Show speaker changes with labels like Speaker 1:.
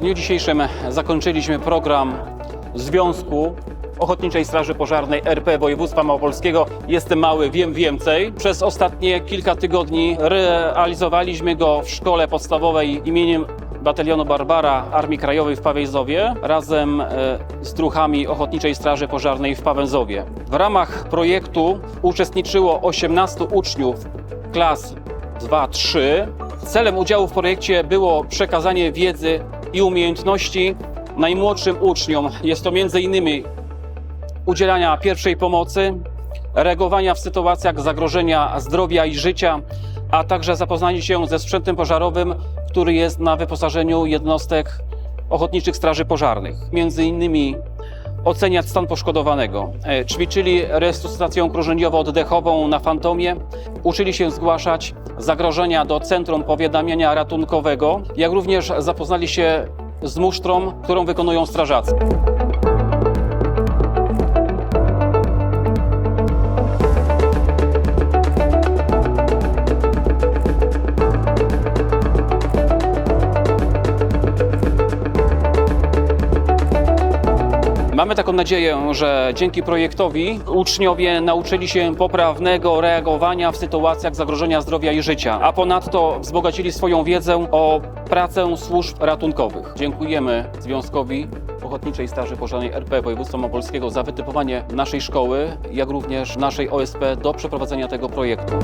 Speaker 1: dzisiejszym zakończyliśmy program Związku Ochotniczej Straży Pożarnej RP Województwa Małopolskiego. Jestem mały, wiem więcej. Przez ostatnie kilka tygodni realizowaliśmy go w szkole podstawowej imieniem Batalionu Barbara Armii Krajowej w Pawęzowie razem e, z druhami Ochotniczej Straży Pożarnej w Pawęzowie. W ramach projektu uczestniczyło 18 uczniów klas 2-3. Celem udziału w projekcie było przekazanie wiedzy i umiejętności najmłodszym uczniom. Jest to m.in. udzielania pierwszej pomocy, reagowania w sytuacjach zagrożenia zdrowia i życia, a także zapoznanie się ze sprzętem pożarowym, który jest na wyposażeniu jednostek ochotniczych straży pożarnych. Między innymi oceniać stan poszkodowanego. E, Ćwiczyli resuscytację krążeniowo-oddechową na fantomie, uczyli się zgłaszać zagrożenia do Centrum Powiadamiania Ratunkowego, jak również zapoznali się z musztrą, którą wykonują strażacy. Mamy taką nadzieję, że dzięki projektowi uczniowie nauczyli się poprawnego reagowania w sytuacjach zagrożenia zdrowia i życia, a ponadto wzbogacili swoją wiedzę o pracę służb ratunkowych. Dziękujemy Związkowi Ochotniczej Straży Pożarnej RP Województwa Małopolskiego za wytypowanie naszej szkoły, jak również naszej OSP do przeprowadzenia tego projektu.